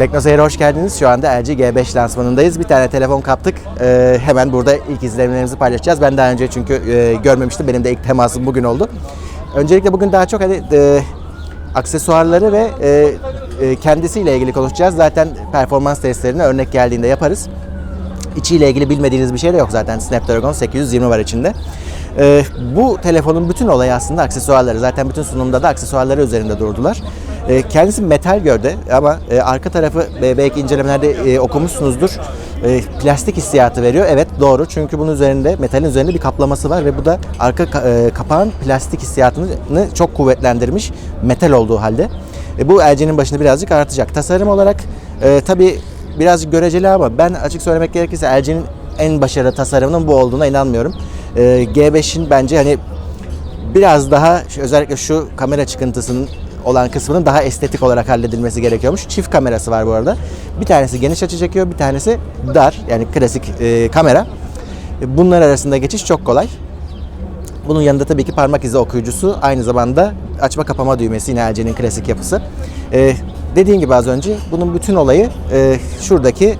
Teknoseyir'e hoş geldiniz. Şu anda LG G5 lansmanındayız. Bir tane telefon kaptık. Ee, hemen burada ilk izlenimlerimizi paylaşacağız. Ben daha önce çünkü e, görmemiştim. Benim de ilk temasım bugün oldu. Öncelikle bugün daha çok hani e, aksesuarları ve e, e, kendisiyle ilgili konuşacağız. Zaten performans testlerini örnek geldiğinde yaparız. İçiyle ilgili bilmediğiniz bir şey de yok zaten. Snapdragon 820 var içinde. Ee, bu telefonun bütün olayı aslında aksesuarları. Zaten bütün sunumda da aksesuarları üzerinde durdular. Ee, kendisi metal gövde ama e, arka tarafı e, belki incelemelerde e, okumuşsunuzdur. E, plastik hissiyatı veriyor. Evet doğru çünkü bunun üzerinde metalin üzerinde bir kaplaması var ve bu da arka ka- e, kapağın plastik hissiyatını çok kuvvetlendirmiş metal olduğu halde. E, bu LG'nin başını birazcık artacak. Tasarım olarak e, tabii birazcık göreceli ama ben açık söylemek gerekirse LG'nin en başarılı tasarımının bu olduğuna inanmıyorum. Ee, G5'in bence hani biraz daha özellikle şu kamera çıkıntısının olan kısmının daha estetik olarak halledilmesi gerekiyormuş. Çift kamerası var bu arada. Bir tanesi geniş açı çekiyor, bir tanesi dar yani klasik e, kamera. E, Bunlar arasında geçiş çok kolay. Bunun yanında tabii ki parmak izi okuyucusu aynı zamanda açma kapama düğmesi yine LG'nin klasik yapısı. Ee, dediğim gibi az önce bunun bütün olayı e, şuradaki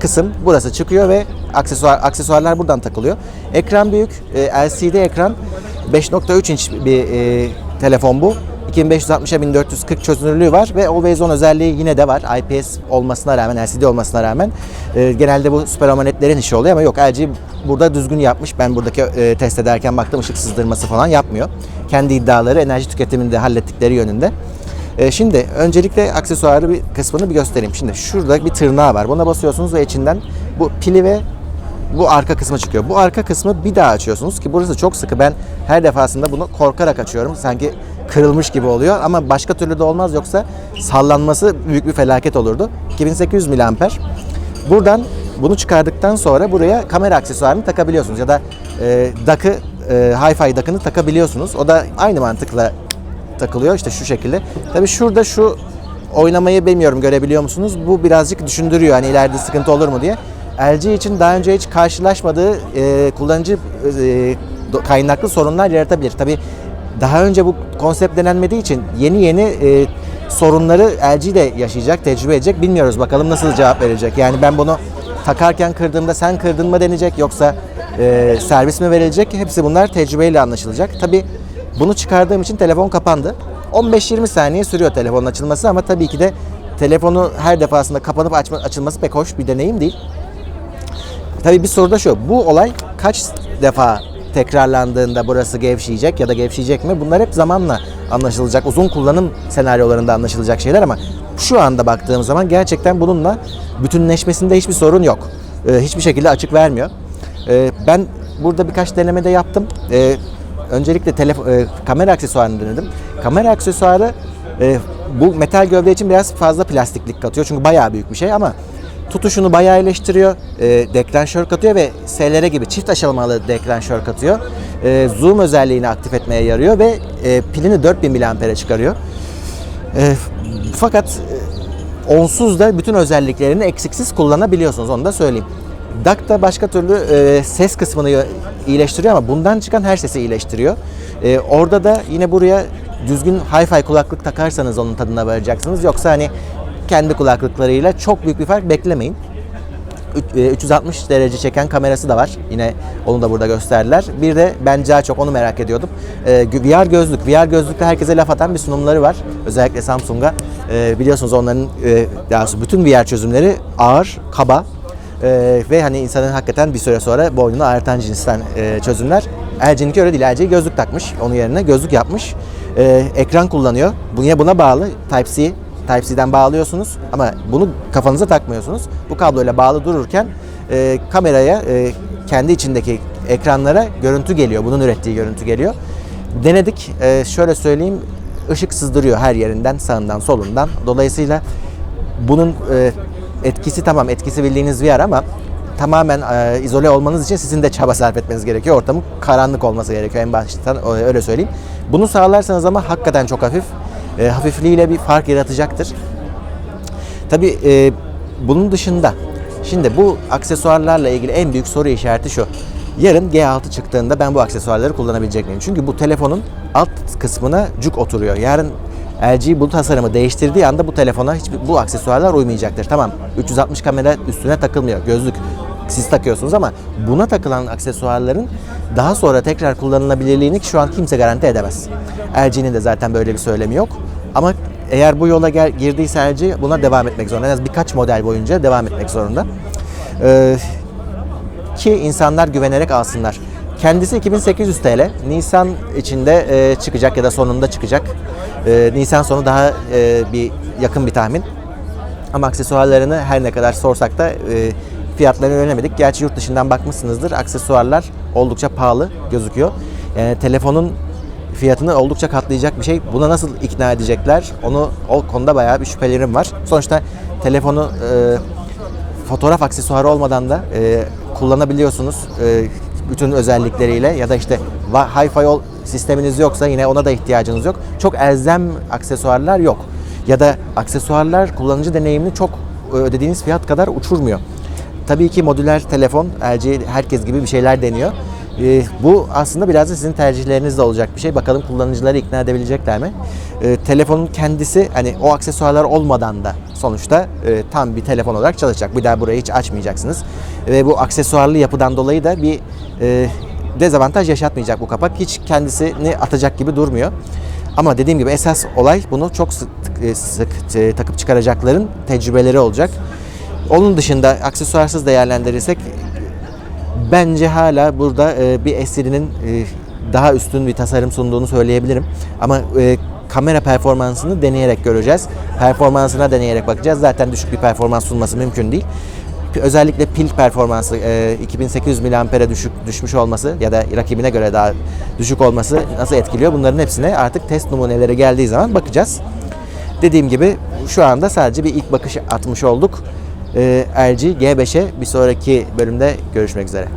kısım burası çıkıyor ve aksesuar aksesuarlar buradan takılıyor. Ekran büyük, e, LCD ekran 5.3 inç bir e, telefon bu. 2560'a 1440 çözünürlüğü var ve Always On özelliği yine de var. IPS olmasına rağmen, LCD olmasına rağmen e, genelde bu Super AMOLED'lerin işi oluyor ama yok LG burada düzgün yapmış. Ben buradaki e, test ederken baktım ışık sızdırması falan yapmıyor. Kendi iddiaları enerji tüketimini de hallettikleri yönünde. E, şimdi öncelikle aksesuarı bir kısmını bir göstereyim. Şimdi şurada bir tırnağı var. Buna basıyorsunuz ve içinden bu pili ve bu arka kısmı çıkıyor. Bu arka kısmı bir daha açıyorsunuz ki burası çok sıkı. Ben her defasında bunu korkarak açıyorum. Sanki kırılmış gibi oluyor ama başka türlü de olmaz yoksa sallanması büyük bir felaket olurdu. 2800 miliamper. Buradan bunu çıkardıktan sonra buraya kamera aksesuarını takabiliyorsunuz ya da e, DAC'ı e, Hi-Fi DAC'ını takabiliyorsunuz. O da aynı mantıkla takılıyor işte şu şekilde. Tabii şurada şu oynamayı bilmiyorum görebiliyor musunuz? Bu birazcık düşündürüyor hani ileride sıkıntı olur mu diye. LG için daha önce hiç karşılaşmadığı e, kullanıcı e, kaynaklı sorunlar yaratabilir. Tabii daha önce bu konsept denenmediği için yeni yeni e, sorunları LG de yaşayacak, tecrübe edecek. Bilmiyoruz bakalım nasıl cevap verecek. Yani ben bunu takarken kırdığımda sen kırdın mı denecek yoksa e, servis mi verilecek? Hepsi bunlar tecrübeyle anlaşılacak. Tabii bunu çıkardığım için telefon kapandı. 15-20 saniye sürüyor telefonun açılması ama tabii ki de telefonu her defasında kapanıp açma, açılması pek hoş bir deneyim değil. Tabii bir soru da şu. Bu olay kaç defa tekrarlandığında burası gevşeyecek ya da gevşeyecek mi? Bunlar hep zamanla anlaşılacak. Uzun kullanım senaryolarında anlaşılacak şeyler ama şu anda baktığım zaman gerçekten bununla bütünleşmesinde hiçbir sorun yok. Ee, hiçbir şekilde açık vermiyor. Ee, ben burada birkaç deneme de yaptım. Ee, öncelikle telefon, e, kamera aksesuarını denedim. Kamera aksesuarı e, bu metal gövde için biraz fazla plastiklik katıyor. Çünkü bayağı büyük bir şey ama tutuşunu bayağı iyileştiriyor. E, deklanşör katıyor ve SLR gibi çift aşamalı deklanşör katıyor. E, zoom özelliğini aktif etmeye yarıyor ve e, pilini 4000 mAh'e çıkarıyor. E, fakat e, onsuz da bütün özelliklerini eksiksiz kullanabiliyorsunuz onu da söyleyeyim. DAC da başka türlü e, ses kısmını iyileştiriyor ama bundan çıkan her sesi iyileştiriyor. E, orada da yine buraya düzgün hi-fi kulaklık takarsanız onun tadına varacaksınız. Yoksa hani kendi kulaklıklarıyla çok büyük bir fark beklemeyin. Üç- e, 360 derece çeken kamerası da var. Yine onu da burada gösterdiler. Bir de ben daha çok onu merak ediyordum. Ee, VR gözlük. VR gözlükte herkese laf atan bir sunumları var. Özellikle Samsung'a. Ee, biliyorsunuz onların e, daha bütün VR çözümleri ağır, kaba ee, ve hani insanın hakikaten bir süre sonra boynunu ağrıtan cinsten e, çözümler. LG'ninki öyle değil. LG gözlük takmış. Onun yerine gözlük yapmış. Ee, ekran kullanıyor. Bu yine buna bağlı. Type-C Type-C'den bağlıyorsunuz ama bunu kafanıza takmıyorsunuz. Bu kabloyla bağlı dururken e, kameraya e, kendi içindeki ekranlara görüntü geliyor. Bunun ürettiği görüntü geliyor. Denedik. E, şöyle söyleyeyim. ışık sızdırıyor her yerinden, sağından, solundan. Dolayısıyla bunun e, etkisi tamam, etkisi bildiğiniz VR ama tamamen e, izole olmanız için sizin de çaba sarf etmeniz gerekiyor. Ortamın karanlık olması gerekiyor en baştan öyle söyleyeyim. Bunu sağlarsanız ama hakikaten çok hafif. E, hafifliğiyle bir fark yaratacaktır. Tabii e, bunun dışında şimdi bu aksesuarlarla ilgili en büyük soru işareti şu. Yarın G6 çıktığında ben bu aksesuarları kullanabilecek miyim? Çünkü bu telefonun alt kısmına cuk oturuyor. Yarın LG bu tasarımı değiştirdiği anda bu telefona hiç bu aksesuarlar uymayacaktır. Tamam 360 kamera üstüne takılmıyor. Gözlük siz takıyorsunuz ama buna takılan aksesuarların daha sonra tekrar kullanılabilirliğini şu an kimse garanti edemez. LG'nin de zaten böyle bir söylemi yok. Ama eğer bu yola gel, girdiyse LG buna devam etmek zorunda. En az birkaç model boyunca devam etmek zorunda. Ee, ki insanlar güvenerek alsınlar. Kendisi 2800 TL. Nisan içinde e, çıkacak ya da sonunda çıkacak. E, Nisan sonu daha e, bir yakın bir tahmin. Ama aksesuarlarını her ne kadar sorsak da e, fiyatlarını öğrenemedik. Gerçi yurt dışından bakmışsınızdır. Aksesuarlar oldukça pahalı gözüküyor. Yani telefonun fiyatını oldukça katlayacak bir şey. Buna nasıl ikna edecekler? Onu o konuda bayağı bir şüphelerim var. Sonuçta telefonu e, fotoğraf aksesuarı olmadan da e, kullanabiliyorsunuz. E, bütün özellikleriyle ya da işte Hi-Fi ol- sisteminiz yoksa yine ona da ihtiyacınız yok. Çok elzem aksesuarlar yok. Ya da aksesuarlar kullanıcı deneyimini çok e, ödediğiniz fiyat kadar uçurmuyor. Tabii ki modüler telefon LG herkes gibi bir şeyler deniyor. E, bu aslında biraz da sizin tercihlerinizde olacak bir şey. Bakalım kullanıcıları ikna edebilecekler mi? E, telefonun kendisi hani o aksesuarlar olmadan da sonuçta e, tam bir telefon olarak çalışacak. Bir daha burayı hiç açmayacaksınız. Ve bu aksesuarlı yapıdan dolayı da bir e, dezavantaj yaşatmayacak bu kapak. Hiç kendisini atacak gibi durmuyor. Ama dediğim gibi esas olay bunu çok sık, e, sık e, takıp çıkaracakların tecrübeleri olacak. Onun dışında aksesuarsız değerlendirirsek bence hala burada e, bir S7'nin e, daha üstün bir tasarım sunduğunu söyleyebilirim. Ama kamera performansını deneyerek göreceğiz. Performansına deneyerek bakacağız. Zaten düşük bir performans sunması mümkün değil. Özellikle pil performansı e, 2800 mAh'e düşük düşmüş olması ya da rakibine göre daha düşük olması nasıl etkiliyor? Bunların hepsine artık test numuneleri geldiği zaman bakacağız. Dediğim gibi şu anda sadece bir ilk bakış atmış olduk. E, LG G5'e bir sonraki bölümde görüşmek üzere.